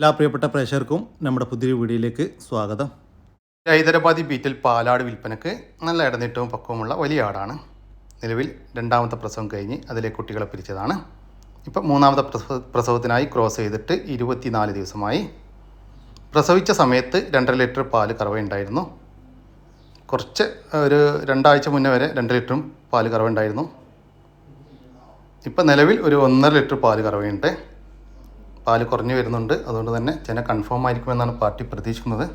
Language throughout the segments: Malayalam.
എല്ലാ പ്രിയപ്പെട്ട പ്രേക്ഷകർക്കും നമ്മുടെ പുതിയ വീഡിയോയിലേക്ക് സ്വാഗതം. ഹൈദരാബാദി ബീറ്റിൽ പാലാട് വിൽപ്പനക്ക് നല്ല ഇടനീട്ടവും പക്വമുള്ള വലിയ ആടാണ്. നിലവിൽ രണ്ടാമത്തെ പ്രസവം കഴിഞ്ഞ് അതിലെ കുട്ടികളെ പിരിച്ചതാണ്. ഇപ്പം മൂന്നാമത്തെ പ്രസവ പ്രസവത്തിനായി ക്രോസ് ചെയ്തിട്ട് ഇരുപത്തിനാല് ദിവസമായി. പ്രസവിച്ച സമയത്ത് രണ്ടര ലിറ്റർ പാൽ കറവയുണ്ടായിരുന്നു. കുറച്ച് ഒരു രണ്ടാഴ്ച മുന്നേ വരെ രണ്ട് ലിറ്ററും പാൽ കറവയുണ്ടായിരുന്നു. ഇപ്പം നിലവിൽ ഒരു ഒന്നര ലിറ്റർ പാൽ കറവയുണ്ട്. പാൽ കുറഞ്ഞു വരുന്നുണ്ട്. അതുകൊണ്ട് തന്നെ ജന കൺഫേം ആയിരിക്കുമെന്നാണ് പാർട്ടി പ്രതീക്ഷിക്കുന്നത്.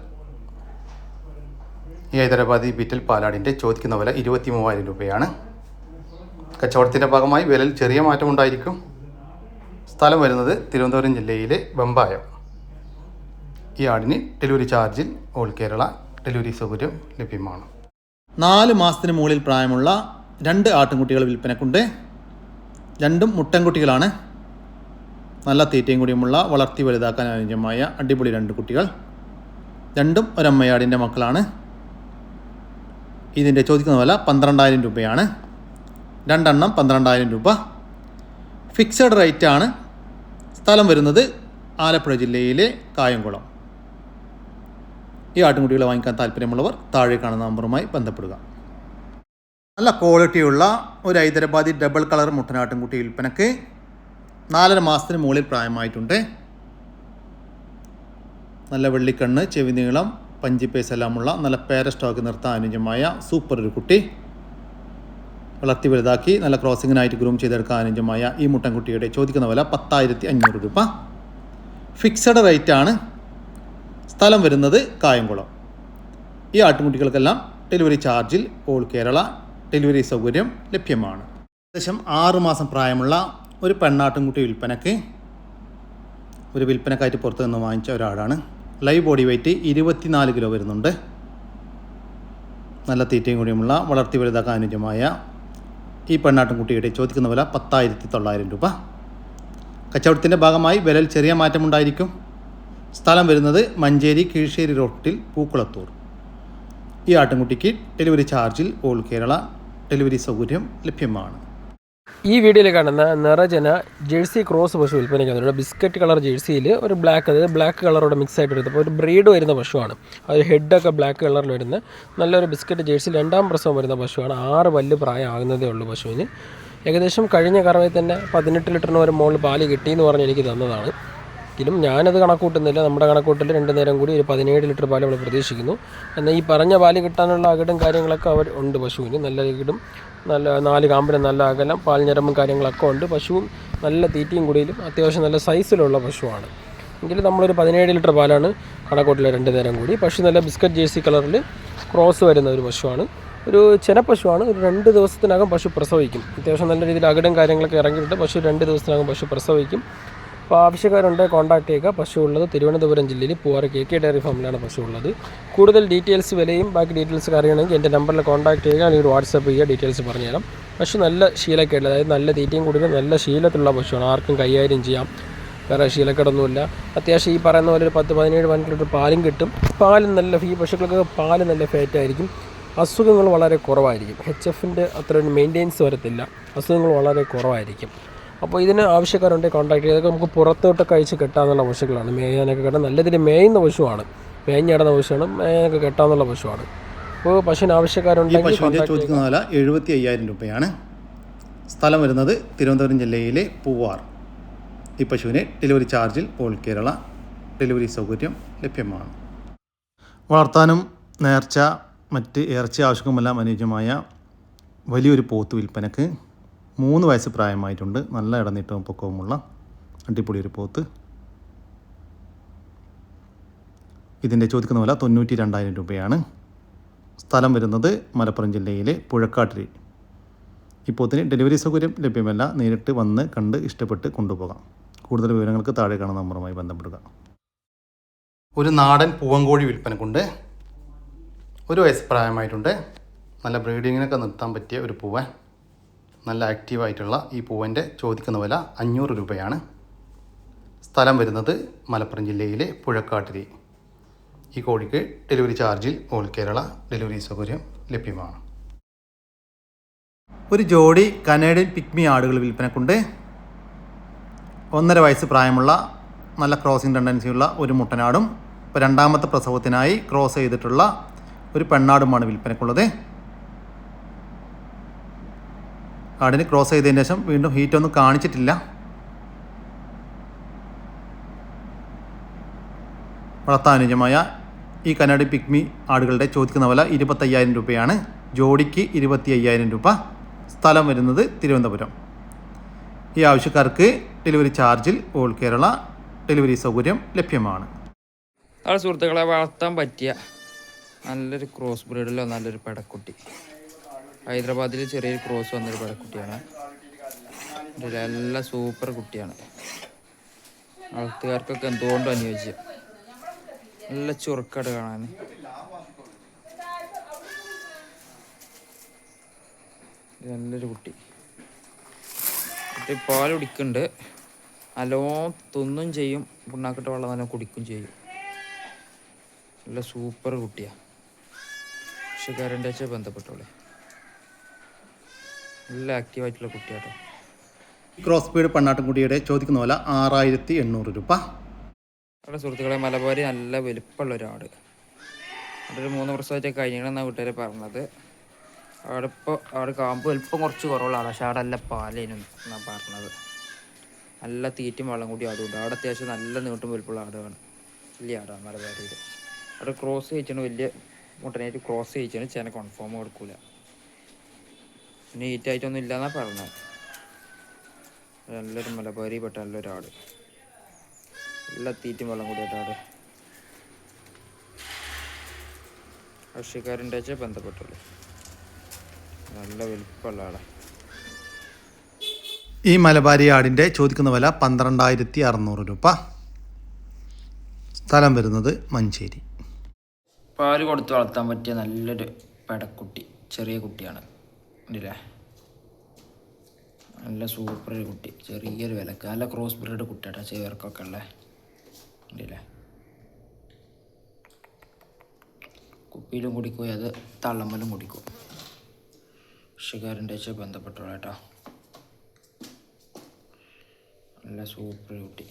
ഈ ഹൈദരാബാദി ബീറ്റൽ പാലാടിന്റെ ചോദിക്കുന്ന വില ഇരുപത്തി മൂവായിരം രൂപയാണ്. കച്ചവടത്തിന്റെ ഭാഗമായി വിലയിൽ ചെറിയ മാറ്റമുണ്ടായിരിക്കും സ്ഥലം വരുന്നത് തിരുവനന്തപുരം ജില്ലയിലെ ബമ്പായം ഈ ആടിന് ഡെലിവറി ചാർജിൽ ഓൾ കേരള ഡെലിവറി സൗകര്യം ലഭ്യമാണ്. നാല് മാസത്തിന് മുകളിൽ പ്രായമുള്ള രണ്ട് ആട്ടിൻകുട്ടികൾ വിൽപ്പനക്കുണ്ട്. രണ്ടും മുട്ടൻകുട്ടികളാണ്. നല്ല തീറ്റയും കൂടിയുമുള്ള വളർത്തി വലുതാക്കാൻ അനുയോജ്യമായ അടിപൊളി രണ്ട് കുട്ടികൾ. രണ്ടും ഒരമ്മയാടിന്റെ മക്കളാണ്. ഇതിന്റെ ചോദിക്കുന്ന വില പന്ത്രണ്ടായിരം രൂപയാണ്. രണ്ടെണ്ണം പന്ത്രണ്ടായിരം രൂപ. ഫിക്സഡ് റേറ്റ് ആണ്. സ്ഥലം വരുന്നത് ആലപ്പുഴ ജില്ലയിലെ കായംകുളം. ഈ ആട്ടിൻകുട്ടികളെ വാങ്ങിക്കാൻ താല്പര്യമുള്ളവർ താഴെ കാണുന്ന നമ്പറുമായി ബന്ധപ്പെടുക. നല്ല ക്വാളിറ്റിയുള്ള ഒരു ഹൈദരാബാദി ഡബിൾ കളർ മുട്ടനാട്ടിൻകുട്ടി വിൽപ്പനക്ക് നാലര മാസത്തിന് മുകളിൽ പ്രായമായിട്ടുണ്ട്. നല്ല വെള്ളിക്കണ്ണ് ചെവി നീളം പഞ്ചിപ്പേസ് എല്ലാമുള്ള നല്ല പേര സ്റ്റോക്ക് നിർത്താൻ അനുയോജ്യമായ സൂപ്പർ ഒരു കുട്ടി. വളർത്തി വലുതാക്കി നല്ല ക്രോസിങ്ങിനായിട്ട് ഗ്രൂം ചെയ്തെടുക്കാൻ അനുയോജ്യമായ ഈ മുട്ടൻകുട്ടിയുടെ ചോദിക്കുന്ന വില പത്തായിരത്തി അഞ്ഞൂറ് രൂപ. ഫിക്സഡ് റേറ്റ് ആണ്. സ്ഥലം വരുന്നത് കായംകുളം. ഈ ആട്ടുംകുട്ടികൾക്കെല്ലാം ഡെലിവറി ചാർജിൽ ഓൾ കേരള ഡെലിവറി സൗകര്യം ലഭ്യമാണ്. ഏകദേശം ആറ് മാസം പ്രായമുള്ള ഒരു പെണ്ണാട്ടുംകുട്ടി വിൽപ്പനക്ക് ഒരു വിൽപ്പനക്കായിട്ട് പുറത്തു നിന്ന് വാങ്ങിച്ച ഒരാളാണ്. ലൈവ് ബോഡി വെയ്റ്റ് ഇരുപത്തിനാല് കിലോ വരുന്നുണ്ട്. നല്ല തീറ്റയും കൂടിയുമുള്ള വളർത്തി വലുതാക്കാൻ അനുജമായ ഈ പെണ്ണാട്ടുംകുട്ടിയുടെ ചോദിക്കുന്ന വില പത്തായിരത്തി തൊള്ളായിരം രൂപ. കച്ചവടത്തിന്റെ ഭാഗമായി വിലയിൽ ചെറിയ മാറ്റമുണ്ടായിരിക്കും. സ്ഥലം വരുന്നത് മഞ്ചേരി കീഴ്ശ്ശേരി റോട്ടിൽ പൂക്കുളത്തൂർ. ഈ ആട്ടിൻകുട്ടിക്ക് ഡെലിവറി ചാർജിൽ ഓൾ കേരള ഡെലിവറി സൗകര്യം ലഭ്യമാണ്. ഈ വീഡിയോയിൽ കാണുന്ന നിറജന ജേഴ്സി ക്രോസ് പശു വിൽപ്പനയ്ക്ക് വന്നിട്ടുണ്ട് ബിസ്ക്കറ്റ് കളർ ജേഴ്സിയിൽ ഒരു ബ്ലാക്ക് അതായത് ബ്ലാക്ക് കളറോടെ മിക്സ് ആയിട്ട് വരുന്നത്. അപ്പോൾ ഒരു ബ്രീഡ് വരുന്ന പശുവാണ്. അത് ഹെഡൊക്കെ ബ്ലാക്ക് കളറിൽ വരുന്ന നല്ലൊരു ബിസ്ക്കറ്റ് ജേഴ്സി രണ്ടാം പ്രസവം വരുന്ന പശുവാണ്. ആറ് വല്ല് പ്രായമാകുന്നതേ ഉള്ളൂ പശുവിന്. ഏകദേശം കഴിഞ്ഞ കറവയിൽ തന്നെ പതിനെട്ട് ലിറ്ററിന് ഒരു മുകളിൽ പാൽ കിട്ടിയെന്ന് പറഞ്ഞ് എനിക്ക് തന്നതാണ്. എങ്കിലും ഞാനത് കണക്കൂട്ടുന്നില്ല. നമ്മുടെ കണക്കൂട്ടിൽ രണ്ട് നേരം കൂടി ഒരു പതിനേഴ് ലിറ്റർ പാൽ നമ്മൾ പ്രതീക്ഷിക്കുന്നു. എന്നാൽ ഈ പറഞ്ഞ പാൽ കിട്ടാനുള്ള അകിടും കാര്യങ്ങളൊക്കെ അവർ ഉണ്ട് പശുവിന്. നല്ല അകിടും നല്ല നാല് കാമ്പിന് നല്ല അകലം പാൽഞ്ഞരമ്പും കാര്യങ്ങളൊക്കെ ഉണ്ട്. പശുവും നല്ല തീറ്റയും കുടിയിലും അത്യാവശ്യം നല്ല സൈസിലുള്ള പശുവാണ്. എങ്കിൽ നമ്മളൊരു പതിനേഴ് ലിറ്റർ പാലാണ് കണക്കൂട്ടിലെ രണ്ട് നേരം കൂടി. പശു നല്ല ബിസ്ക്കറ്റ് ജേഴ്സി കളറിൽ ക്രോസ് വരുന്ന ഒരു പശുവാണ്. ഒരു ചെന പശുവാണ്. ഒരു രണ്ട് ദിവസത്തിനകം പശു പ്രസവിക്കും. അത്യാവശ്യം നല്ല രീതിയിൽ അകിടും കാര്യങ്ങളൊക്കെ ഇറങ്ങിയിട്ട് പശു രണ്ട് ദിവസത്തിനകം പശു പ്രസവിക്കും. അപ്പോൾ ആവശ്യക്കാരുണ്ട് കോൺടാക്ട് ചെയ്യുക. പശു ഉള്ളത് തിരുവനന്തപുരം ജില്ലയിൽ പൂവാറ് കെ കെ ഡയറി ഫാമിലാണ് പശു ഉള്ളത്. കൂടുതൽ ഡീറ്റെയിൽസ് വിലയും ബാക്കി ഡീറ്റെയിൽസ് അറിയണമെങ്കിൽ എന്റെ നമ്പറിൽ കോൺടാക്ട് ചെയ്യുക. അല്ലെങ്കിൽ വാട്സപ്പ് ചെയ്യുക. ഡീറ്റെയിൽസ് പറഞ്ഞുതരാം. പശു നല്ല ശീലക്കേട് അതായത് നല്ല തീറ്റയും കൂടുതൽ നല്ല ശീലത്തിലുള്ള പശുവാണ്. ആർക്കും കൈകാര്യം ചെയ്യാം. വേറെ ശീലക്കേടൊന്നുമില്ല. അത്യാവശ്യം ഈ പറയുന്ന പോലെ ഒരു പത്ത് പതിനേഴ് പതിനെട്ട് ലിറ്റർ പാലും കിട്ടും. പാലും നല്ല ഈ പശുക്കൾക്ക് പാൽ നല്ല ഫാറ്റ് ആയിരിക്കും. അസുഖങ്ങൾ വളരെ കുറവായിരിക്കും. എച്ച് എഫിന്റെ അത്ര മെയിന്റെനൻസ് വരത്തില്ല. അസുഖങ്ങൾ വളരെ കുറവായിരിക്കും. അപ്പോൾ ഇതിന് ആവശ്യക്കാരുണ്ടെങ്കിൽ കോൺടാക്ട് ചെയ്തൊക്കെ നമുക്ക് പുറത്തോട്ടൊക്കെ അയച്ച് കെട്ടാന്നുള്ള പശുക്കളാണ്. മേയാനൊക്കെ കെട്ടാൻ നല്ല രീതിയിൽ മേയുന്ന പശുവാണ്. മേഞ്ഞിടുന്ന പശുവാണ് മേയാനൊക്കെ കെട്ടാന്നുള്ള പശുവാണ്. അപ്പോൾ പശുവിന് ആവശ്യക്കാരുണ്ടെങ്കിൽ. ചോദിക്കുന്ന വില എഴുപത്തി അയ്യായിരം രൂപയാണ്. സ്ഥലം വരുന്നത് തിരുവനന്തപുരം ജില്ലയിലെ പൂവാർ. ഈ പശുവിന് ഡെലിവറി ചാർജിൽ ഓൾ കേരള ഡെലിവറി സൗകര്യം ലഭ്യമാണ്. വളർത്താനും നേർച്ച മറ്റ് ഇറച്ചി ആവശ്യവുമെല്ലാം അനുയോജ്യമായ വലിയൊരു പോത്ത് വിൽപ്പനക്ക് മൂന്ന് വയസ്സ് പ്രായമായിട്ടുണ്ട്. നല്ല ഇടനീട്ടവും പൊക്കവുമുള്ള അടിപൊളി ഒരു പോത്ത്. ഇതിന്റെ ചോദിക്കുന്ന വില തൊണ്ണൂറ്റി രണ്ടായിരം രൂപയാണ്. സ്ഥലം വരുന്നത് മലപ്പുറം ജില്ലയിലെ പുഴക്കാട്ടിരി ഇപ്പോൾ പോത്തിന് ഡെലിവറി സൗകര്യം ലഭ്യമല്ല. നേരിട്ട് വന്ന് കണ്ട് ഇഷ്ടപ്പെട്ട് കൊണ്ടുപോകാം. കൂടുതൽ വിവരങ്ങൾക്ക് താഴെ കാണുന്ന നമ്പറുമായി ബന്ധപ്പെടുക. ഒരു നാടൻ പൂവങ്കോഴി വിൽപ്പനക്കുണ്ട് ഒരു വയസ്സ് പ്രായമായിട്ടുണ്ട്. നല്ല ബ്രീഡിങ്ങിനൊക്കെ നിർത്താൻ പറ്റിയ ഒരു പൂവൻ. നല്ല ആക്റ്റീവായിട്ടുള്ള ഈ പൂവന്റെ ചോദിക്കുന്ന വില അഞ്ഞൂറ് രൂപയാണ്. സ്ഥലം വരുന്നത് മലപ്പുറം ജില്ലയിലെ പുഴക്കാട്ടിരി. ഈ കോഴിക്ക് ഡെലിവറി ചാർജിൽ ഓൾ കേരള ഡെലിവറി സൗകര്യം ലഭ്യമാണ്. ഒരു ജോഡി കനേഡിയൻ പിക്മി ആടുകൾ വിൽപ്പനക്കുണ്ട്. ഒന്നര വയസ്സ് പ്രായമുള്ള നല്ല ക്രോസിംഗ് ടെൻഡൻസിയുള്ള ഒരു മുട്ടനാടും രണ്ടാമത്തെ പ്രസവത്തിനായി ക്രോസ് ചെയ്തിട്ടുള്ള ഒരു പെണ്ണാടുമാണ് വിൽപ്പനക്കുള്ളത്. ആടിന് ക്രോസ് ചെയ്തതിന് ശേഷം വീണ്ടും ഹീറ്റ് ഒന്നും കാണിച്ചിട്ടില്ല. വളർത്താനുജമായ ഈ കന്നാടി പിക്മി ആടുകളുടെ ചോദിക്കുന്ന വില ഇരുപത്തയ്യായിരം രൂപയാണ്. ജോഡിക്ക് ഇരുപത്തി അയ്യായിരം രൂപ. സ്ഥലം വരുന്നത് തിരുവനന്തപുരം. ഈ ആവശ്യക്കാർക്ക് ഡെലിവറി ചാർജിൽ ഓൾ കേരള ഡെലിവറി സൗകര്യം ലഭ്യമാണ്. സുഹൃത്തുക്കളെ വളർത്താൻ പറ്റിയ നല്ലൊരു ക്രോസ് ബ്രീഡിലോ നല്ലൊരു പെടക്കുട്ടി. ഹൈദരാബാദിൽ ചെറിയൊരു ക്രോസ് വന്നൊരു പടക്കുട്ടിയാണ് നല്ല സൂപ്പർ കുട്ടിയാണ്. വളർത്തുകാർക്കൊക്കെ എന്തുകൊണ്ടും അനുയോജ്യം. നല്ല ചുറുക്കട് കാണാൻ. നല്ലൊരു കുട്ടി. കുട്ടി പാൽ കുടിക്കുന്നുണ്ട്. നല്ലോ തിന്നും ചെയ്യും. പുണ്ണാക്കിട്ട് വെള്ളം നല്ല കുടിക്കും ചെയ്യും. നല്ല സൂപ്പർ കുട്ടിയാണ് കൃഷിക്കാരന്റെ വെച്ചാൽ ബന്ധപ്പെട്ടോളെ നല്ല ആക്റ്റീവായിട്ടുള്ള കുട്ടിയാട്ടോ. ക്രോസ് ബീഡ് പെണ്ണാട്ടുംകുടിയുടെ ചോദിക്കുന്ന പോലെ ആറായിരത്തി എണ്ണൂറ് രൂപ. അവിടെ സുഹൃത്തുക്കളെ മലബാരി നല്ല വലുപ്പമുള്ള ഒരാട്. അവിടെ ഒരു മൂന്ന് വർഷമായിട്ട് കഴിഞ്ഞാണ് വീട്ടുകാരെ പറഞ്ഞത്. അവിടെ ഇപ്പോൾ അവിടെ കാമ്പ് വലുപ്പം കുറച്ച് കുറവുള്ളതാണ് പക്ഷേ അവിടെ നല്ല പാലേനും എന്നാണ് പറഞ്ഞത്. നല്ല തീറ്റും വെള്ളം കൂടി ആടുണ്ട്. അവിടെ അത്യാവശ്യം നല്ല നീട്ടും വലുപ്പമുള്ള ആടാണ്. വലിയ ആടാണ് മലബാരിയിൽ അവിടെ ക്രോസ് കഴിച്ചാണ് വലിയ മുട്ടനായിട്ട് ക്രോസ് കഴിച്ചാണ് ചേന കൺഫേം കൊടുക്കൂല. പിന്നെ ഇല്ലെന്നാ പറഞ്ഞത് നല്ലൊരു മലബാരി പെട്ട നല്ലൊരാട് എല്ലാ തീറ്റും വെള്ളം കൂടിയിട്ടാട് കൃഷിക്കാരന്റെ വെച്ചാൽ ബന്ധപ്പെട്ടുള്ളൂ നല്ല വലിപ്പമുള്ള ആളാ. ഈ മലബാരി ആടിന്റെ ചോദിക്കുന്ന വില പന്ത്രണ്ടായിരത്തി അറുന്നൂറ് രൂപ. സ്ഥലം വരുന്നത് മഞ്ചേരി. പാൽ കൊടുത്ത് വളർത്താൻ പറ്റിയ നല്ലൊരു പെടക്കുട്ടി ചെറിയ കുട്ടിയാണ്. ഉണ്ടല്ലേ നല്ല സൂപ്പർ ഒരു കുട്ടി. ചെറിയൊരു വിലക്ക്. നല്ല ക്രോസ് ബ്രീഡ് കുട്ടിയാട്ടോ. ചേർക്കൊക്കെ ഉള്ള. ഉണ്ടല്ലേ കുപ്പിയിലും കുടിക്കും. അത് തള്ളമ്മലും കുടിക്കും. കൃഷിക്കാരന്റെ വെച്ച് ബന്ധപ്പെട്ടോളൂ കേട്ടോ നല്ല സൂപ്പർ കുട്ടി.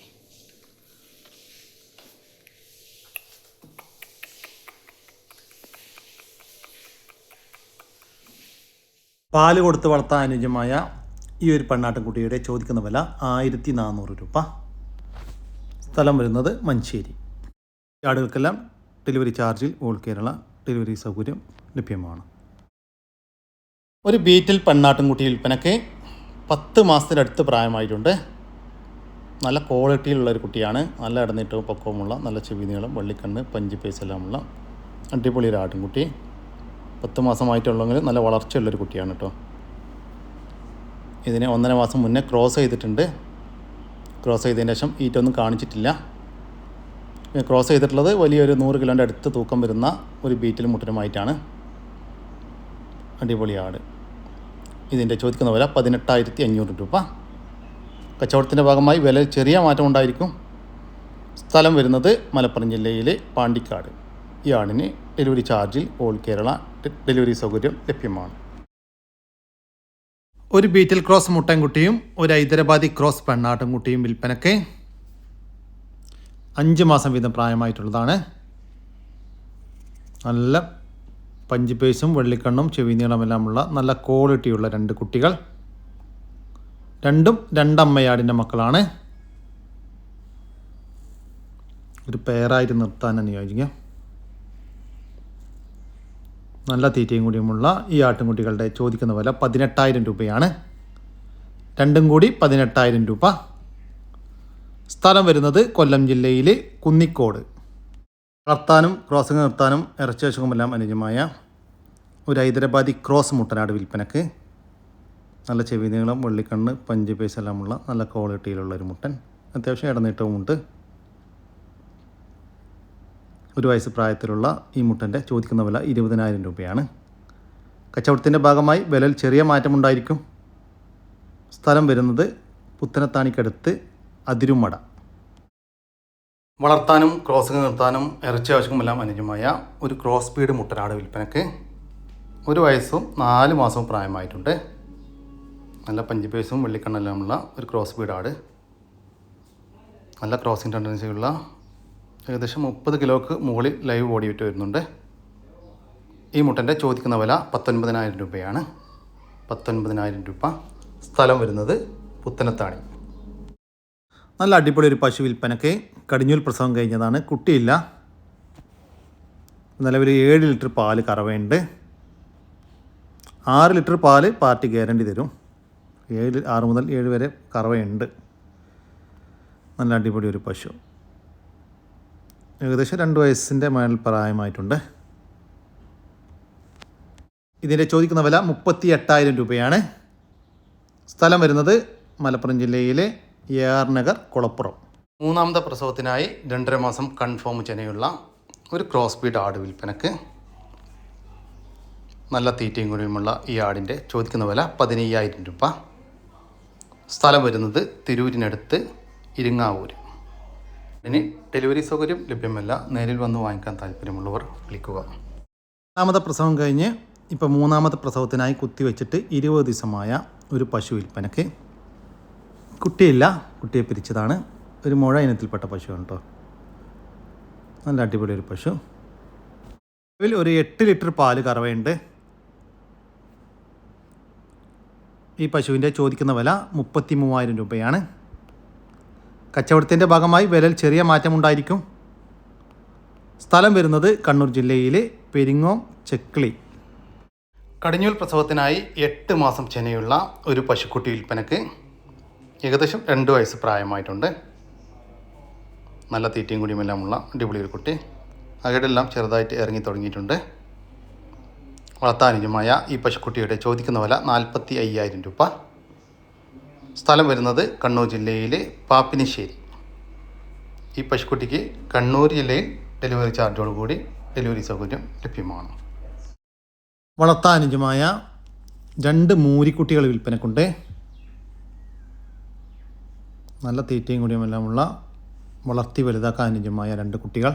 പാൽ കൊടുത്ത് വളർത്താൻ അനുയോജ്യമായ ഈ ഒരു പെണ്ണാട്ടൻകുട്ടിയുടെ ചോദിക്കുന്ന വില ആയിരത്തി നാനൂറ് രൂപ. സ്ഥലം വരുന്നത് മഞ്ചേരി. ആടുകൾക്കെല്ലാം ഡെലിവറി ചാർജിൽ ഓൾ കേരള ഡെലിവറി സൗകര്യം ലഭ്യമാണ്. ഒരു ബീറ്റിൽ പെണ്ണാട്ടൻകുട്ടി വിൽപ്പനയ്ക്ക് പത്ത് മാസത്തിനടുത്ത് പ്രായമായിട്ടുണ്ട്. നല്ല ക്വാളിറ്റിയിലുള്ള ഒരു കുട്ടിയാണ്. നല്ല ഇടനീട്ടവും പക്വമുള്ള നല്ല ചെവി നീളം വെള്ളിക്കണ്ണ് പഞ്ചിപ്പേസ് പേസ് എല്ലാമുള്ള അടിപൊളി ഒരു ആട്ടിൻകുട്ടി പത്ത് മാസമായിട്ടുള്ളെങ്കിൽ നല്ല വളർച്ചയുള്ളൊരു കുട്ടിയാണ് കേട്ടോ. ഇതിനെ ഒന്നര മാസം മുന്നേ ക്രോസ് ചെയ്തിട്ടുണ്ട്. ക്രോസ് ചെയ്തതിന് ശേഷം ഈറ്റൊന്നും കാണിച്ചിട്ടില്ല. ക്രോസ് ചെയ്തിട്ടുള്ളത് വലിയൊരു നൂറ് കിലോന്റെ അടുത്ത് തൂക്കം വരുന്ന ഒരു ബീറ്റിൽ മുട്ടനുമായിട്ടാണ് അടിപൊളി ആട്. ഇതിന്റെ ചോദിക്കുന്ന വില പതിനെട്ടായിരത്തി അഞ്ഞൂറ് രൂപ. കച്ചവടത്തിന്റെ ഭാഗമായി വില ചെറിയ മാറ്റം ഉണ്ടായിരിക്കും സ്ഥലം വരുന്നത് മലപ്പുറം ജില്ലയിലെ പാണ്ടിക്കാട്. ഈ ഡെലിവറി ചാർജിൽ ഓൾ കേരള ഡെലിവറി സൗകര്യം ലഭ്യമാണ്. ഒരു ബീറ്റിൽ ക്രോസ് മുട്ടൻകുട്ടിയും ഒരു ഹൈദരാബാദി ക്രോസ് പെണ്ണാട്ടുംകുട്ടിയും വിൽപ്പനയ്ക്ക് അഞ്ച് മാസം വീതം പ്രായമായിട്ടുള്ളതാണ്. നല്ല പഞ്ചിപ്പേസും വെള്ളിക്കണ്ണും ചെവി നീളമെല്ലാമുള്ള നല്ല ക്വാളിറ്റിയുള്ള രണ്ട് കുട്ടികൾ. രണ്ടും രണ്ടമ്മയാടിന്റെ മക്കളാണ്. ഒരു പേരായിട്ട് നിർത്താൻ അനുയോജിക്കാം നല്ല തീറ്റയും കൂടിയുമുള്ള ഈ ആട്ടിൻകുട്ടികളുടെ ചോദിക്കുന്ന വില പതിനെട്ടായിരം രൂപയാണ്. രണ്ടും കൂടി പതിനെട്ടായിരം രൂപ. സ്ഥലം വരുന്നത് കൊല്ലം ജില്ലയിലെ കുന്നിക്കോട്. വളർത്താനും ക്രോസിംഗ് നിർത്താനും ഇറച്ചിവശവുമെല്ലാം അനുജമായ ഒരു ഹൈദരാബാദി ക്രോസ് മുട്ടനാട് വിൽപ്പനക്ക്. നല്ല ചെവി നീളം വെള്ളിക്കണ്ണ് പഞ്ച് പേസ് എല്ലാമുള്ള നല്ല ക്വാളിറ്റിയിലുള്ള ഒരു മുട്ടൻ. അത്യാവശ്യം ഇടനീട്ടവുമുണ്ട്. ഒരു വയസ്സ് പ്രായത്തിലുള്ള ഈ മുട്ടന്റെ ചോദിക്കുന്ന വില ഇരുപതിനായിരം രൂപയാണ്. കച്ചവടത്തിന്റെ ഭാഗമായി വിലയിൽ ചെറിയ മാറ്റമുണ്ടായിരിക്കും. സ്ഥലം വരുന്നത് പുത്തനത്താണിക്കടുത്ത് അതിരുമട. വളർത്താനും ക്രോസിംഗ് നിർത്താനും ഇറച്ചി ആവശ്യമെല്ലാം അനുജമായ ഒരു ക്രോസ് ബീഡ് മുട്ടനാട് വിൽപ്പനക്ക് ഒരു വയസ്സും നാല് മാസവും പ്രായമായിട്ടുണ്ട്. നല്ല പഞ്ചിപേസും വെള്ളിക്കണ്ണെല്ലാമുള്ള ഒരു ക്രോസ് ബീഡ് ആട് നല്ല ക്രോസിംഗ് ടെൻഡൻസിയുള്ള ഏകദേശം മുപ്പത് കിലോക്ക് മുകളിൽ ലൈവ് ബോഡി വെയിറ്റ് വരുന്നുണ്ട്. ഈ മുട്ടന്റെ ചോദിക്കുന്ന വില പത്തൊൻപതിനായിരം രൂപയാണ്. പത്തൊൻപതിനായിരം രൂപ സ്ഥലം വരുന്നത് പുത്തനത്താണി. നല്ല അടിപൊളി ഒരു പശു വിൽപ്പനക്ക് കടിഞ്ഞൂൽ പ്രസവം കഴിഞ്ഞതാണ്. കുട്ടിയില്ല. നിലവിൽ ഏഴ് ലിറ്റർ പാൽ കറവയുണ്ട്. ആറ് ലിറ്റർ പാൽ പാർട്ടി ഗ്യാരണ്ടി തരും. ഏഴ് ആറ് മുതൽ ഏഴ് വരെ കറവയുണ്ട്. നല്ല അടിപൊളി ഒരു പശു. ഏകദേശം രണ്ട് വയസ്സിന്റെ മേൽ പ്രായമായിട്ടുണ്ട്. ഇതിന്റെ ചോദിക്കുന്ന വില മുപ്പത്തി എട്ടായിരം രൂപയാണ്. സ്ഥലം വരുന്നത് മലപ്പുറം ജില്ലയിലെ എ ആർ നഗർ കുളപ്പുറം. മൂന്നാമത്തെ പ്രസവത്തിനായി രണ്ടര മാസം കൺഫേം ചെനയുള്ള ഒരു ക്രോസ് ബീഡ് ആട് വിൽപ്പനക്ക് നല്ല തീറ്റയും കൂടിയുമുള്ള ഈ ആടിന്റെ ചോദിക്കുന്ന വില പതിനയ്യായിരം രൂപ. സ്ഥലം വരുന്നത് തിരൂരിനടുത്ത് ഇരിങ്ങാവൂർ ഇനി ഡെലിവറി സൗകര്യം ലഭ്യമല്ല. നേരിൽ വന്ന് വാങ്ങിക്കാൻ താല്പര്യമുള്ളവർ വിളിക്കുക. രണ്ടാമത്തെ പ്രസവം കഴിഞ്ഞ് ഇപ്പോൾ മൂന്നാമത്തെ പ്രസവത്തിനായി കുത്തിവെച്ചിട്ട് ഇരുപത് ദിവസമായ ഒരു പശു വിൽപ്പനക്ക് കുട്ടിയില്ല. കുട്ടിയെ പിരിച്ചതാണ്. ഒരു മുഴ ഇനത്തിൽപ്പെട്ട പശുവാണ് കേട്ടോ. നല്ല അടിപൊളി ഒരു പശു. ഇതിൽ ഒരു എട്ട് ലിറ്റർ പാൽ കറവയുണ്ട്. ഈ പശുവിന്റെ ചോദിക്കുന്ന വില മുപ്പത്തി മൂവായിരം രൂപയാണ്. കച്ചവടത്തിന്റെ ഭാഗമായി വിലൽ ചെറിയ മാറ്റമുണ്ടായിരിക്കും. സ്ഥലം വരുന്നത് കണ്ണൂർ ജില്ലയിലെ പെരിങ്ങോം ചെക്കിളി. കടിഞ്ഞൂൽ പ്രസവത്തിനായി എട്ട് മാസം ചെനയുള്ള ഒരു പശുക്കുട്ടി വിൽപ്പനക്ക് ഏകദേശം രണ്ട് വയസ്സ് പ്രായമായിട്ടുണ്ട്. നല്ല തീറ്റയും കൂടിയുമെല്ലാമുള്ള അടിപൊളി ഒരു കുട്ടി. അകടെല്ലാം ചെറുതായിട്ട് ഇറങ്ങി തുടങ്ങിയിട്ടുണ്ട്. വളർത്താനുജമായ ഈ പശുക്കുട്ടിയുടെ ചോദിക്കുന്ന വില നാൽപ്പത്തി അയ്യായിരം രൂപ. സ്ഥലം വരുന്നത് കണ്ണൂർ ജില്ലയിലെ പാപ്പിനിശ്ശേരി. ഈ പശുക്കുട്ടിക്ക് കണ്ണൂർ ജില്ലയിൽ ഡെലിവറി ചാർജോടുകൂടി ഡെലിവറി സൗകര്യം ലഭ്യമാണ്. വളർത്താനുജമായ രണ്ട് മൂരിക്കുട്ടികൾ വിൽപ്പനക്കുണ്ട്. നല്ല തീറ്റയും കൂടിയുമെല്ലാമുള്ള വളർത്തി വലുതാക്കാൻ അനുജമായ രണ്ട് കുട്ടികൾ.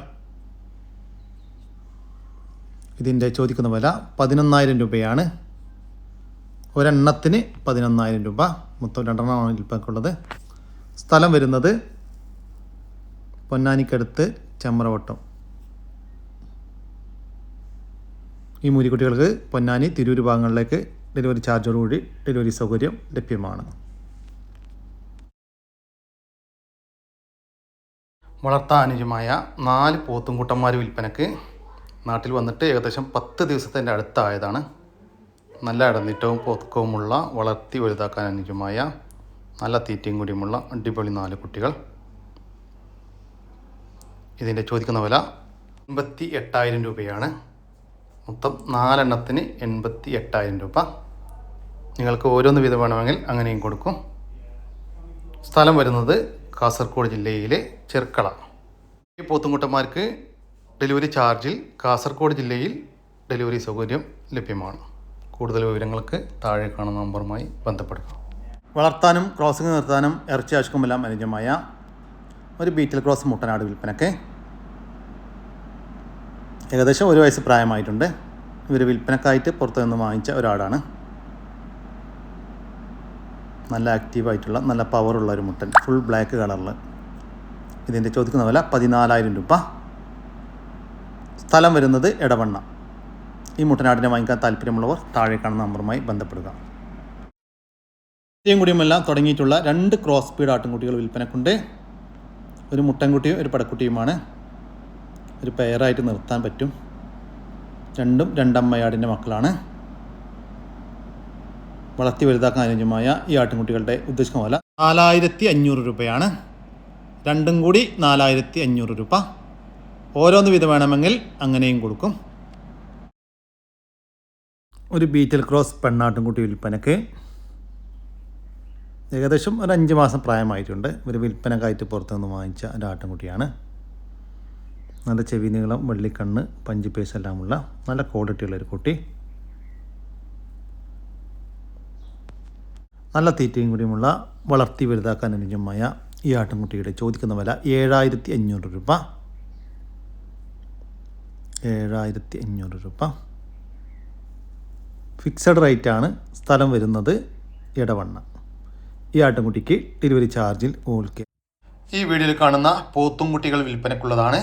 ഇതിന്റെ ചോദിക്കുന്ന വില പതിനൊന്നായിരം രൂപയാണ്. ഒരെണ്ണത്തിന് പതിനൊന്നായിരം രൂപ. മൊത്തം രണ്ടെണ്ണമാണ് വിൽപ്പനക്കുള്ളത്. സ്ഥലം വരുന്നത് പൊന്നാനിക്കടുത്ത് ചെമ്മറവട്ടം ഈ മൂരിക്കുട്ടികൾക്ക് പൊന്നാനി തിരൂർ ഭാഗങ്ങളിലേക്ക് ഡെലിവറി ചാർജോടുകൂടി ഡെലിവറി സൗകര്യം ലഭ്യമാണ്. വളർത്താൻ അനുജമായ നാല് പോത്തുംകൂട്ടന്മാർ വിൽപ്പനക്ക് നാട്ടിൽ വന്നിട്ട് ഏകദേശം പത്ത് ദിവസത്തിന്റെ അടുത്തായതാണ്. നല്ല ഇടനീറ്റവും പൊക്കവുമുള്ള വളർത്തി വലുതാക്കാൻ അനുജമായ നല്ല തീറ്റയും കൂടിയുമുള്ള അടിപൊളി നാല് കുട്ടികൾ. ഇതിന്റെ ചോദിക്കുന്ന വില എൺപത്തി എട്ടായിരം രൂപയാണ്. മൊത്തം നാലെണ്ണത്തിന് എൺപത്തി എട്ടായിരം രൂപ. നിങ്ങൾക്ക് ഓരോന്ന് വീതം വേണമെങ്കിൽ അങ്ങനെയും കൊടുക്കും. സ്ഥലം വരുന്നത് കാസർഗോഡ് ജില്ലയിലെ ചെർക്കള. ഈ പോത്തുംകുട്ടന്മാർക്ക് ഡെലിവറി ചാർജിൽ കാസർഗോഡ് ജില്ലയിൽ ഡെലിവറി സൗകര്യം ലഭ്യമാണ്. കൂടുതൽ വിവരങ്ങൾക്ക് താഴെ കാണുന്ന നമ്പറുമായി ബന്ധപ്പെടുക. വളർത്താനും ക്രോസിംഗ് നിർത്താനും ഇറച്ചി ആവശ്യക്കുമെല്ലാം അനുജമായ ഒരു ബീറ്റൽ ക്രോസ് മുട്ടനാട് വിൽപ്പനക്ക് ഏകദേശം ഒരു വയസ്സ് പ്രായമായിട്ടുണ്ട്. ഇവർ വിൽപ്പനക്കായിട്ട് പുറത്തു നിന്ന് വാങ്ങിച്ച ഒരാടാണ്. നല്ല ആക്റ്റീവായിട്ടുള്ള നല്ല പവറുള്ള ഒരു മുട്ടൻ. ഫുൾ ബ്ലാക്ക് കളറിൽ ഇതിന്റെ ചോദിക്കുന്ന വില പതിനാലായിരം രൂപ. സ്ഥലം വരുന്നത് എടവണ്ണ. ഈ മുട്ടനാടിനെ വാങ്ങിക്കാൻ താല്പര്യമുള്ളവർ താഴെ കാണുന്ന നമ്പറുമായി ബന്ധപ്പെടുക. ഇത്രയും കൂടിയുമെല്ലാം തുടങ്ങിയിട്ടുള്ള രണ്ട് ക്രോസ് സ്പീഡ് ആട്ടിൻകുട്ടികൾ വിൽപ്പനക്കുണ്ട്. ഒരു മുട്ടൻകുട്ടിയും ഒരു പടക്കുട്ടിയുമാണ്. ഒരു പെയറായിട്ട് നിർത്താൻ പറ്റും. രണ്ടും രണ്ടമ്മയാടിന്റെ മക്കളാണ്. വളർത്തി വലുതാക്കാൻ അനുയോജ്യമായ ഈ ആട്ടിൻകുട്ടികളുടെ ഉദ്ദേശിക്കുന്ന വില നാലായിരത്തി അഞ്ഞൂറ് രൂപയാണ്. രണ്ടും കൂടി നാലായിരത്തി അഞ്ഞൂറ് രൂപ. ഓരോന്ന് വീതം വേണമെങ്കിൽ അങ്ങനെയും കൊടുക്കും. ഒരു ബീറ്റൽ ക്രോസ് പെണ്ണാട്ടിൻകുട്ടി വിൽപ്പനക്ക്. ഏകദേശം ഒരു അഞ്ച് മാസം പ്രായമായിട്ടുണ്ട്. ഒരു വിൽപ്പനക്കായിട്ട് പുറത്തു നിന്ന് വാങ്ങിച്ച ഒരു ആട്ടിൻകുട്ടിയാണ് നല്ല ചെവി നീളം വെള്ളിക്കണ്ണ് പഞ്ചിപ്പേസ് എല്ലാമുള്ള നല്ല ക്വാളിറ്റിയുള്ളൊരു കുട്ടി. നല്ല തീറ്റയും കൂടിയുമുള്ള വളർത്തി വലുതാക്കാൻ അനുജമായ ഈ ആട്ടിൻകുട്ടിയുടെ ചോദിക്കുന്ന വില ഏഴായിരത്തി അഞ്ഞൂറ് രൂപ. ഏഴായിരത്തി അഞ്ഞൂറ് രൂപ. ഫിക്സഡ് റേറ്റ് ആണ് സ്ഥലം വരുന്നത് ഇടവണ്ണ ഈ ആട്ടുംകുട്ടിക്ക് ഡെലിവറി ചാർജിൽ ഓൾക്കെ ഈ വീഡിയോയിൽ കാണുന്ന പോത്തുംകുട്ടികൾ വിൽപ്പനക്കുള്ളതാണ്.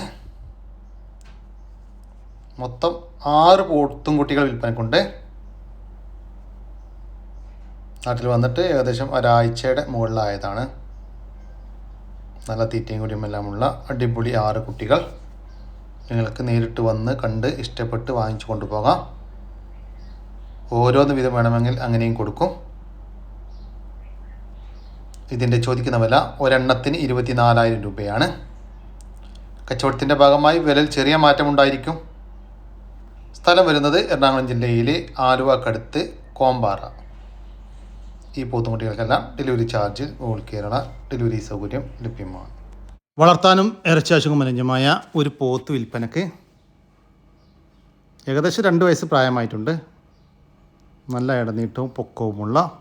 മൊത്തം ആറ് പോത്തുംകുട്ടികൾ വിൽപ്പനക്കുണ്ട്. നാട്ടിൽ വന്നിട്ട് ഏകദേശം ഒരാഴ്ചയുടെ മുകളിലായതാണ്. നല്ല തീറ്റയും കൂടിയും എല്ലാമുള്ള അടിപൊളി ആറ് കുട്ടികൾ. നിങ്ങൾക്ക് നേരിട്ട് വന്ന് കണ്ട് ഇഷ്ടപ്പെട്ട് വാങ്ങിച്ചു കൊണ്ടുപോകാം. ഓരോന്ന് വിധം വേണമെങ്കിൽ അങ്ങനെയും കൊടുക്കും. ഇതിന്റെ ചോദിക്കുന്ന വില ഒരെണ്ണത്തിന് ഇരുപത്തിനാലായിരം രൂപയാണ്. കച്ചവടത്തിന്റെ ഭാഗമായി വിലയിൽ ചെറിയ മാറ്റമുണ്ടായിരിക്കും സ്ഥലം വരുന്നത് എറണാകുളം ജില്ലയിലെ ആലുവക്കടുത്ത് കോമ്പാറ. ഈ പോത്തുകുട്ടികൾക്കെല്ലാം delivery charge all Kerala delivery സൗകര്യം ലഭ്യമാണ്. വളർത്താനും ഇറച്ചിയാശുക്കും അനുയോജ്യമായ ഒരു പോത്ത് വിൽപ്പനക്ക് ഏകദേശം രണ്ട് വയസ്സ് പ്രായമായിട്ടുണ്ട്. നല്ല ഇടനീട്ടവും പൊക്കവുമുള്ള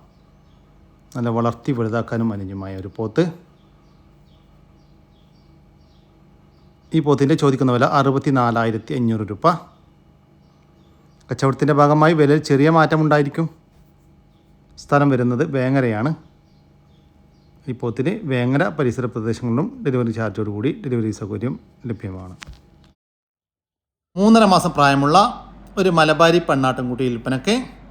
നല്ല വളർത്തി വലുതാക്കാനും അനുയോജ്യമായ ഒരു പോത്ത്. ഈ പോത്തിന്റെ ചോദിക്കുന്ന വില അറുപത്തി നാലായിരത്തി അഞ്ഞൂറ് രൂപ. കച്ചവടത്തിന്റെ ഭാഗമായി വിലയിൽ ചെറിയ മാറ്റമുണ്ടായിരിക്കും സ്ഥലം വരുന്നത് വേങ്ങരയാണ്. ഈ പോത്തിന് വേങ്ങര പരിസര പ്രദേശങ്ങളിലും ഡെലിവറി ചാർജോടുകൂടി ഡെലിവറി സൗകര്യം ലഭ്യമാണ്. മൂന്നര മാസം പ്രായമുള്ള ഒരു മലബാരി പെണ്ണാട്ടുംകുട്ടി വിൽപ്പനക്ക്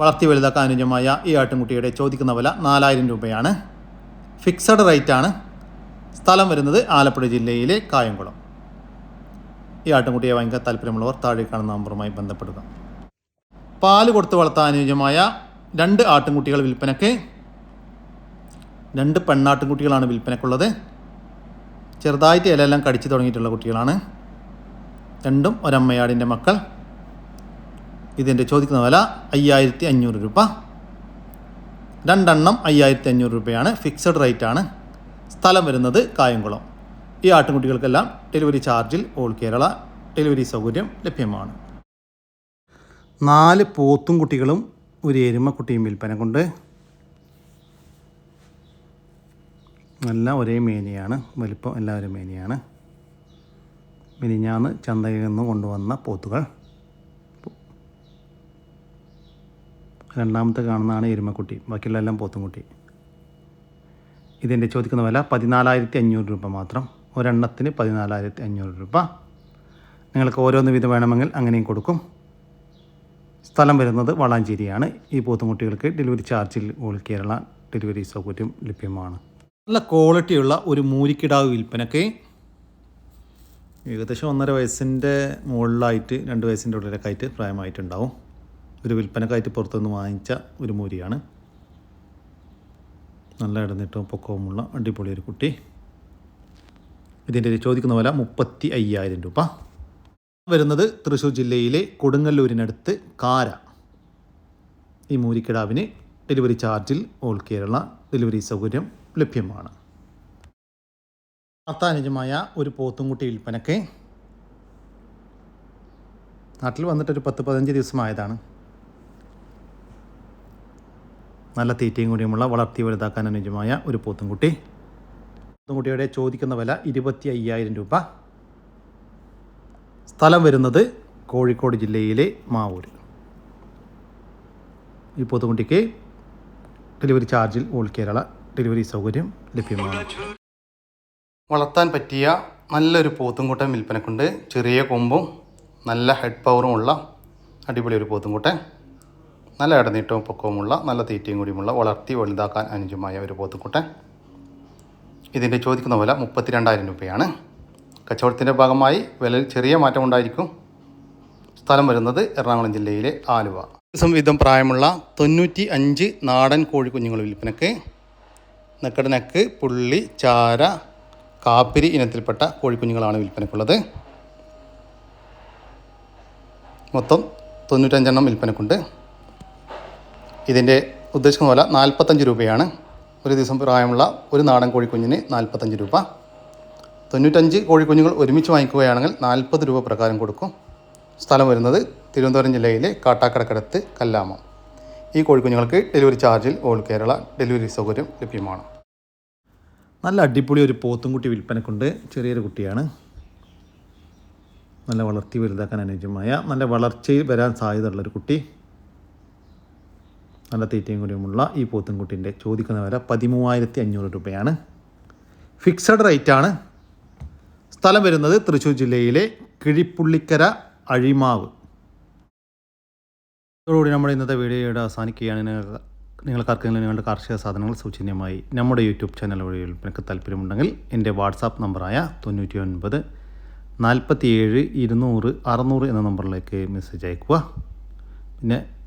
വളർത്തി വലുതാക്കാൻ അനുയോജ്യമായ ഈ ആട്ടിൻകുട്ടിയുടെ ചോദിക്കുന്ന വില നാലായിരം രൂപയാണ്. ഫിക്സഡ് റേറ്റ് ആണ്. സ്ഥലം വരുന്നത് ആലപ്പുഴ ജില്ലയിലെ കായംകുളം. ഈ ആട്ടിൻകുട്ടിയെ വാങ്ങിക്കാൻ താല്പര്യമുള്ളവർ താഴെ കാണുന്ന നമ്പറുമായി ബന്ധപ്പെടുക. പാൽ കൊടുത്ത് വളർത്താൻ അനുയോജ്യമായ രണ്ട് ആട്ടിൻകുട്ടികൾ വിൽപ്പനയ്ക്ക് രണ്ട് പെണ്ണാട്ടിൻകുട്ടികളാണ് വിൽപ്പനക്കുള്ളത് ചെറുതായിട്ട് ഇലയെല്ലാം കടിച്ചു തുടങ്ങിയിട്ടുള്ള കുട്ടികളാണ്. രണ്ടും ഒരമ്മയാടിന്റെ മക്കൾ. ഇതിന്റെ ചോദിക്കുന്ന വില അയ്യായിരത്തി അഞ്ഞൂറ് രൂപ. രണ്ടെണ്ണം അയ്യായിരത്തി അഞ്ഞൂറ് രൂപയാണ്. ഫിക്സഡ് റേറ്റ് ആണ്. സ്ഥലം വരുന്നത് കായംകുളം. ഈ ആട്ടിൻകുട്ടികൾക്കെല്ലാം ഡെലിവറി ചാർജിൽ ഓൾ കേരള ഡെലിവറി സൗകര്യം ലഭ്യമാണ്. നാല് പോത്തും കുട്ടികളും ഒരു എരുമക്കുട്ടിയും വിൽപ്പന കൊണ്ട്. എല്ലാം ഒരേ മേനിയാണ്. വലിപ്പം എല്ലാവരും മേനിയാണ്. മിനിഞ്ഞാന്ന് ചന്തയിൽ നിന്ന് കൊണ്ടുവന്ന പോത്തുകൾ. രണ്ടാമത്തെ കാണുന്നതാണ് എരുമക്കുട്ടി. ബാക്കിയുള്ളതെല്ലാം പോത്തുംകുട്ടി. ഇതിന്റെ ചോദിക്കുന്ന വില പതിനാലായിരത്തി അഞ്ഞൂറ് രൂപ മാത്രം. ഒരെണ്ണത്തിന് പതിനാലായിരത്തി അഞ്ഞൂറ് രൂപ. നിങ്ങൾക്ക് ഓരോന്ന് വിധം വേണമെങ്കിൽ അങ്ങനെയും കൊടുക്കും. സ്ഥലം വരുന്നത് വളാഞ്ചേരിയാണ്. ഈ പോത്തുംകുട്ടികൾക്ക് ഡെലിവറി ചാർജിൽ ഓൾ കേരള ഡെലിവറി സൗകര്യം ലഭ്യമാണ്. നല്ല ക്വാളിറ്റിയുള്ള ഒരു മൂരിക്കിടാവ് വിൽപ്പനയ്ക്ക് ഏകദേശം ഒന്നര വയസ്സിന്റെ മുകളിലായിട്ട് രണ്ട് വയസ്സിന്റെ ഉള്ളിലൊക്കെ ആയിട്ട് പ്രായമായിട്ടുണ്ടാവും. ഒരു വിൽപ്പനക്കായിട്ട് പുറത്തുനിന്ന് വാങ്ങിച്ച ഒരു മൂരിയാണ്. നല്ല ഇടന്നിട്ടവും പൊക്കവുമുള്ള അടിപൊളി ഒരു കുട്ടി. ഇതിന്റെ ചോദിക്കുന്ന വില മുപ്പത്തി അയ്യായിരം രൂപ. വരുന്നത് തൃശ്ശൂർ ജില്ലയിലെ കൊടുങ്ങല്ലൂരിനടുത്ത് കാര. ഈ മൂരിക്കിടാവിന് ഡെലിവറി ചാർജിൽ ഓൾ കേരള ഡെലിവറി സൗകര്യം ലഭ്യമാണ്. അത്താനുജമായ ഒരു പോത്തുംകുട്ടി വിൽപ്പനക്ക് നാട്ടിൽ വന്നിട്ടൊരു പത്ത് പതിനഞ്ച് ദിവസമായതാണ്. നല്ല തീറ്റയും കൂടിയുമുള്ള വളർത്തി വലുതാക്കാൻ അനുയോജ്യമായ ഒരു പോത്തുംകുട്ടി. പോത്തുംകുട്ടിയുടെ ചോദിക്കുന്ന വില ഇരുപത്തി അയ്യായിരം രൂപ. സ്ഥലം വരുന്നത് കോഴിക്കോട് ജില്ലയിലെ മാവൂർ ഈ പോത്തുകുട്ടിക്ക് ഡെലിവറി ചാർജിൽ ഓൾ കേരള ഡെലിവറി സൗകര്യം ലഭ്യമാണ്. വളർത്താൻ പറ്റിയ നല്ലൊരു പോത്തുംകൂട്ടൻ വിൽപ്പനക്കുണ്ട്. ചെറിയ കൊമ്പും നല്ല ഹെഡ് പവറും ഉള്ള അടിപൊളി ഒരു പോത്തുംകൂട്ടൻ. നല്ല ഇടനീട്ടവും പൊക്കവുമുള്ള നല്ല തീറ്റയും കൂടിയുമുള്ള വളർത്തി വലുതാക്കാൻ അനുജമായ ഒരു പോത്തുക്കുട്ടൻ. ഇതിന്റെ ചോദിക്കുന്ന വില മുപ്പത്തി രണ്ടായിരം രൂപയാണ്. കച്ചവടത്തിന്റെ ഭാഗമായി വിലയിൽ ചെറിയ മാറ്റം ഉണ്ടായിരിക്കും. സ്ഥലം വരുന്നത് എറണാകുളം ജില്ലയിലെ ആലുവ. സംവിധം പ്രായമുള്ള തൊണ്ണൂറ്റി അഞ്ച് നാടൻ കോഴിക്കുഞ്ഞുങ്ങൾ വിൽപ്പനക്ക് നെക്കടനക്ക് പുള്ളി ചാര കാപ്പിരി ഇനത്തിൽപ്പെട്ട കോഴിക്കുഞ്ഞുങ്ങളാണ് വിൽപ്പനക്കുള്ളത് മൊത്തം തൊണ്ണൂറ്റഞ്ചെണ്ണം വിൽപ്പനക്കുണ്ട് ഇതിന്റെ ഉദ്ദേശിക്കുന്ന പോലെ നാൽപ്പത്തഞ്ച് രൂപയാണ്. ഒരു ദിവസം പ്രായമുള്ള ഒരു നാടൻ കോഴിക്കുഞ്ഞിന് നാൽപ്പത്തഞ്ച് രൂപ. തൊണ്ണൂറ്റഞ്ച് കോഴിക്കുഞ്ഞുങ്ങൾ ഒരുമിച്ച് വാങ്ങിക്കുകയാണെങ്കിൽ നാൽപ്പത് രൂപ പ്രകാരം കൊടുക്കും. സ്ഥലം വരുന്നത് തിരുവനന്തപുരം ജില്ലയിലെ കാട്ടാക്കടക്കടത്ത് കല്ലാമം. ഈ കോഴിക്കുഞ്ഞുങ്ങൾക്ക് ഡെലിവറി ചാർജിൽ ഓൾ കേരള ഡെലിവറി സൗകര്യം ലഭ്യമാണ്. നല്ല അടിപൊളി ഒരു പോത്തുംകുട്ടി വിൽപ്പനക്കുണ്ട്. ചെറിയൊരു കുട്ടിയാണ്. നല്ല വളർത്തി വലുതാക്കാൻ അനുയോജ്യമായ നല്ല വളർച്ചയിൽ വരാൻ സാധ്യതയുള്ളൊരു കുട്ടി. നല്ല തീറ്റയും കൂടിയുമുള്ള ഈ പോത്തുംകുട്ടിന്റെ ചോദിക്കുന്ന വില പതിമൂവായിരത്തി അഞ്ഞൂറ് രൂപയാണ്. ഫിക്സഡ് റേറ്റ് ആണ്. സ്ഥലം വരുന്നത് തൃശ്ശൂർ ജില്ലയിലെ കിഴിപ്പുള്ളിക്കര അഴിമാവ്. ഇതോടുകൂടി നമ്മുടെ ഇന്നത്തെ വീഡിയോയുടെ അവസാനിക്കുകയാണ്. നിങ്ങൾ നിങ്ങൾക്കാർക്കെങ്കിലും നിങ്ങളുടെ കാർഷിക സാധനങ്ങൾ സൗജന്യമായി നമ്മുടെ യൂട്യൂബ് ചാനൽ വഴി വിൽപ്പനയ്ക്ക് താല്പര്യമുണ്ടെങ്കിൽ എന്റെ വാട്സാപ്പ് നമ്പറായ തൊണ്ണൂറ്റി ഒൻപത് നാൽപ്പത്തിയേഴ് ഇരുന്നൂറ് അറുന്നൂറ് എന്ന നമ്പറിലേക്ക് മെസ്സേജ് അയക്കുക പിന്നെ